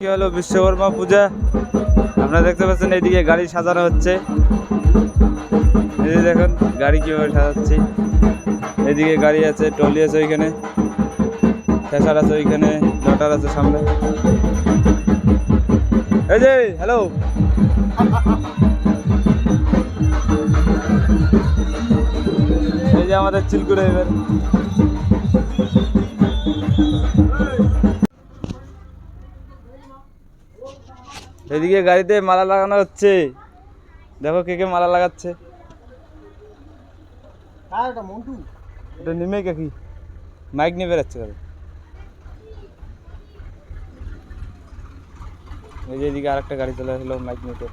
হলো বিশ্বকর্মা পূজা? আপনারা দেখতে পাচ্ছেন এইদিকে গাড়ি সাজানো হচ্ছে। এই যে দেখুন, গাড়ি কীভাবে সাজাচ্ছি। এদিকে গাড়ি আছে টলি আছে ওইখানে। ফ্যাসার আছে ওইখানে, লটার আছে সামনে। এই যে হ্যালো এই যে আমাদের চিলকুড়ে এবার। এদিকে গাড়িতে মালা লাগানো হচ্ছে। দেখো কে কে মালা লাগাচ্ছে। এটা নেমে কাকি। মাইক নিয়ে বেড়াচ্ছে দাদা এই যে এদিকে আরেকটা গাড়ি চলে আসলো মাইক নিতে।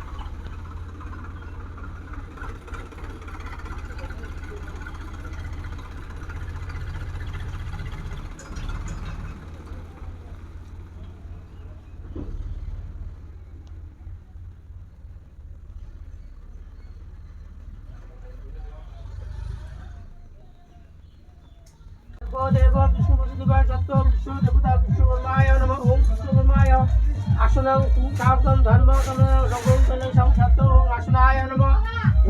দেব বিষ্ণু বসুদেবায় দত্ত বিশ্ব দেবতা বিশ্বকর্মায় নমঃ। ওম বিশ্বকর্মায় আসনং কার্তন ধর্ম সকল সংসত্ত ওম আসনায় নমঃ।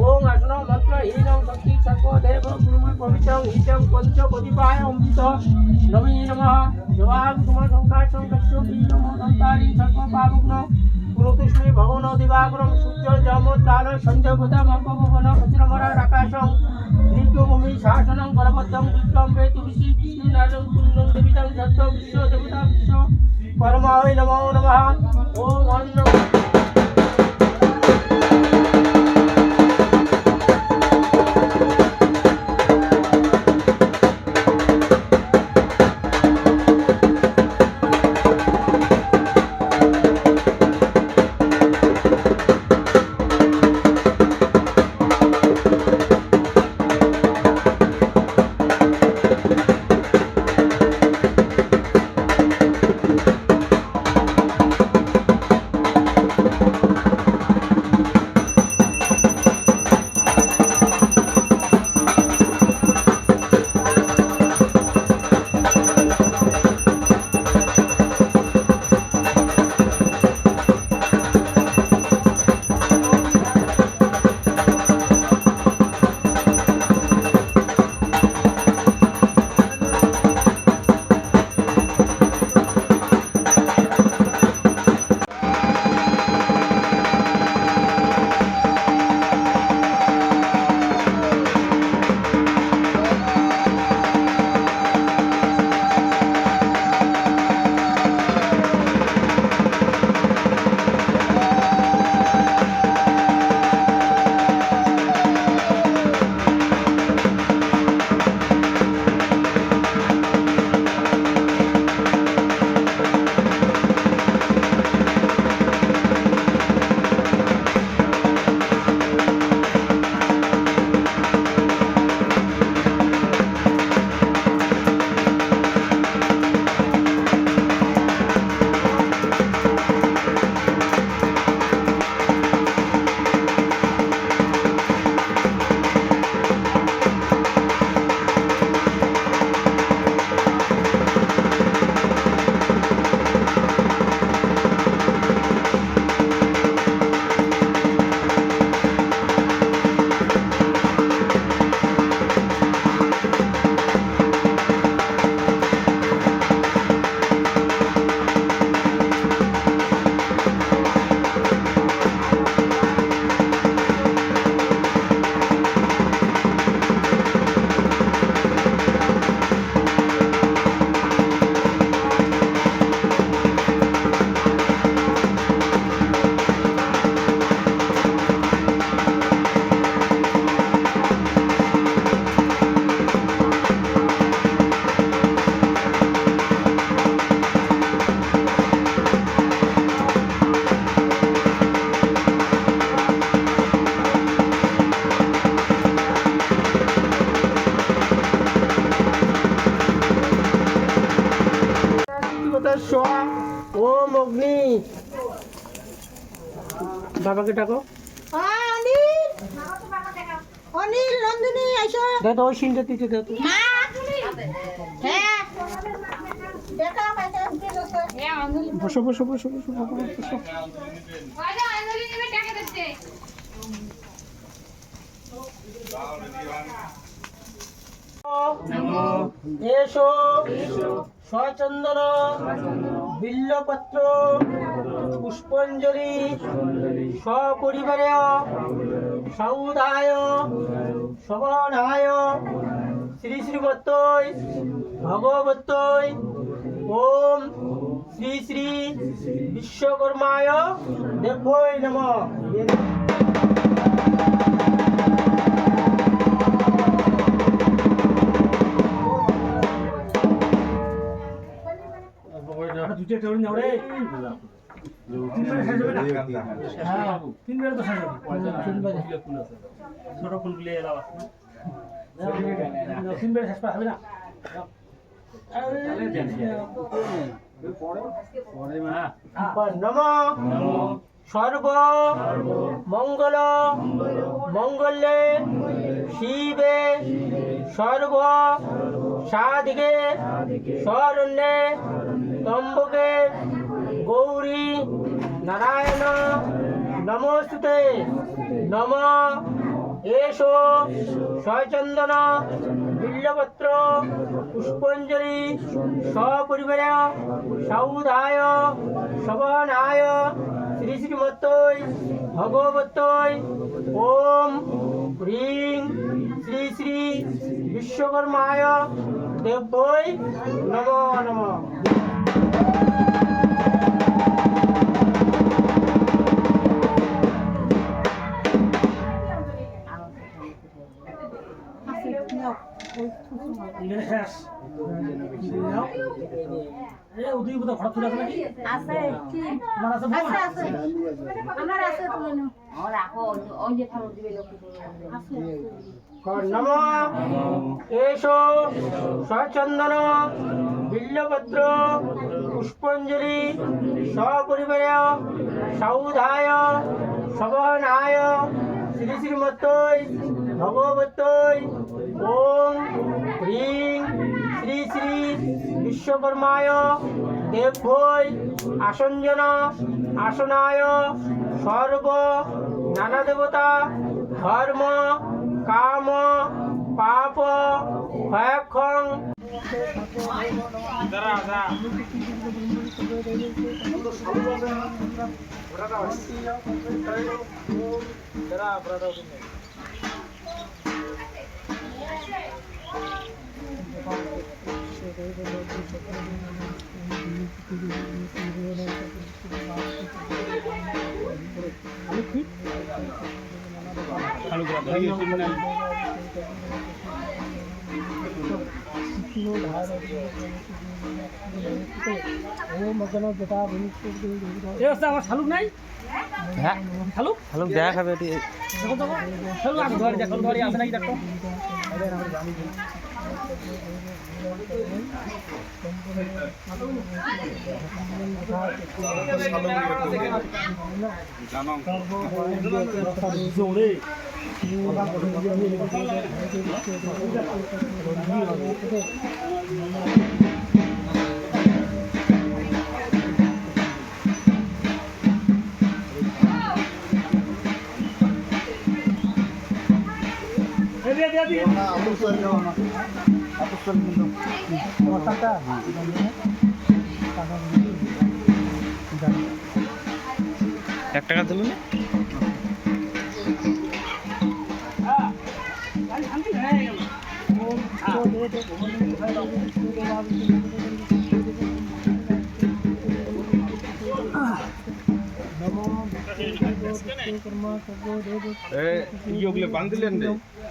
ওম আসন মন্ত্র হীনং শক্তি সর্ব দেব গুরুময় পবিত্রং হিতং পঞ্চ ভগবন দিবাকরম সূর্য জম তাল সঞ্জয় ভূতা মঙ্গভবন বজ্রমরা আকাশং। দীর্ঘভূমি শাসনং বলবদ্ধং বিক্রম তুলসী বিষ্ণু নারং কুন্দং দেবিতাং সত্য বিশ্ব দেবতা বিশ্ব পরমায় নমো নমঃ। ওম অন্ন বাবাকে ডাকো। অনিল। অনিল নন্দিনী আইসো। দাদা ওই সিনটা দিতে। হ্যাঁ। দেখা বসো। বসো বসো বসো বসো এসো। সচন্দন বিল্লপত্র পুষ্পঞ্জলি সপরিবারে সৌদায় শবনায় শ্রী শ্রীমত্তই ভগবত ওম শ্রী শ্রী বিশ্বকর্মায় দেবই নম। তিন বেলা তো সাজাবি ছোট ফুলগুলি এলাও তিন বেলা শেষ করা হবে না? নম। সর্ব। মঙ্গল। মঙ্গলে। শিবে। সর্ব। সাধিকে। শরণ্যে। তম্বকে গৌরী নারায়ণ, নমস্তুতে। নম এসো সচন্দন বিল্লপত্র, পুষ্পঞ্জলি, সপরিবারে সৌধায় শবনায় শ্রী শ্রীমত্তই ভগবতই। ওম হ্রিং শ্রী শ্রী বিশ্বকর্মায় দেবই নম নম। তুলে আছে নাকি আছে কি? তোমার আছে? আছে আছে। আমার আছে তুলে নাও। নম। এসো। সচন্দন। বিল্লপত্র। পুষ্পঞ্জলি। সপরিবারে। সৌধায়। শবনায় শ্রী শ্রীমত্তই ভগবতই ওম। হ্রিং। শ্রী শ্রী বিশ্বকর্মায়। দেবই আসঞ্জন আসনায় সর্ব নানা দেবতা ধর্ম কাম পাপ ভয়ক্ষং এ হচ্ছে আমার শালুক নাই? হ্যাঁ। শালুক? হ্যালো দেখা খাবে দেখো শালুক আছে দেখো? ধরে আছে নাকি দেখো জোরে এ এক টাকা তুলুন।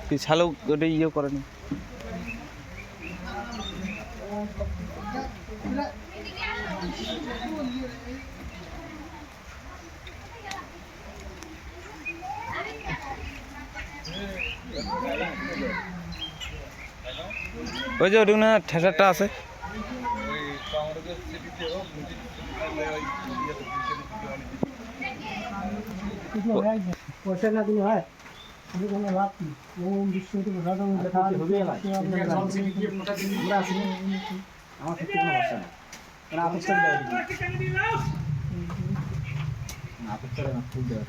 কি শালুক ওটা ইয়ে করেনি। ওই যে ওটা না ঠেসারটা আছে। পয়সা না দিলে হয়? আমি কোনো লাভ নেই ওম বিশ্ব আমার ক্ষেত্রে কোনো সমস্যা নেই করে দেওয়া আপেল না ফুল দেওয়া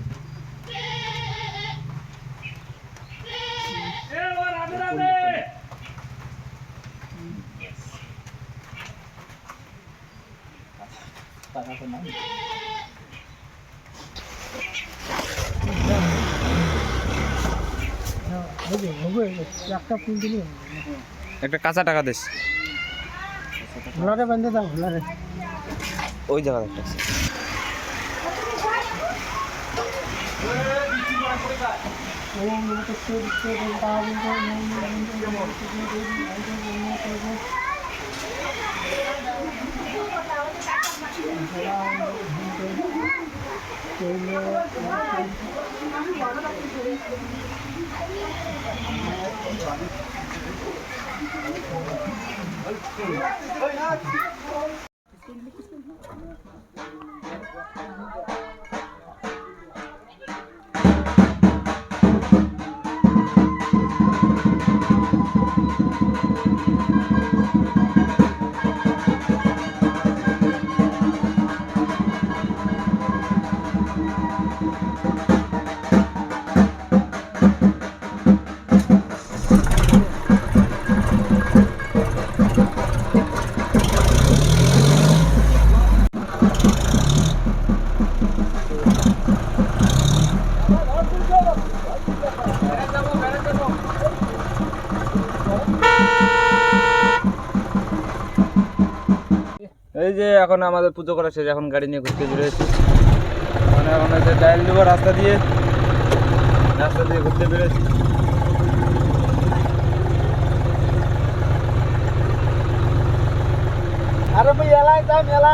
টাকা তো নাই একটা ফুল দিলি একটা কাঁচা টাকা দিস। ঘোলারে বেঁধে দাও ঘোলারে ওই জায়গা একটা আছে। ওম নমঃ তস্যৈ বিষ্ণু দেবতাবিন্দো নমো নমো নমো নমো নমো এই যে এখন আমাদের পুজো করা শেষ, এখন গাড়ি নিয়ে ঘুরতে বেরোয়েছি মানে এখন হচ্ছে ডাইল দেবো রাস্তা দিয়ে রাস্তা দিয়ে ঘুরতে বেরোয়েছি। আরে ভাই, এলাই যাম, এলাই।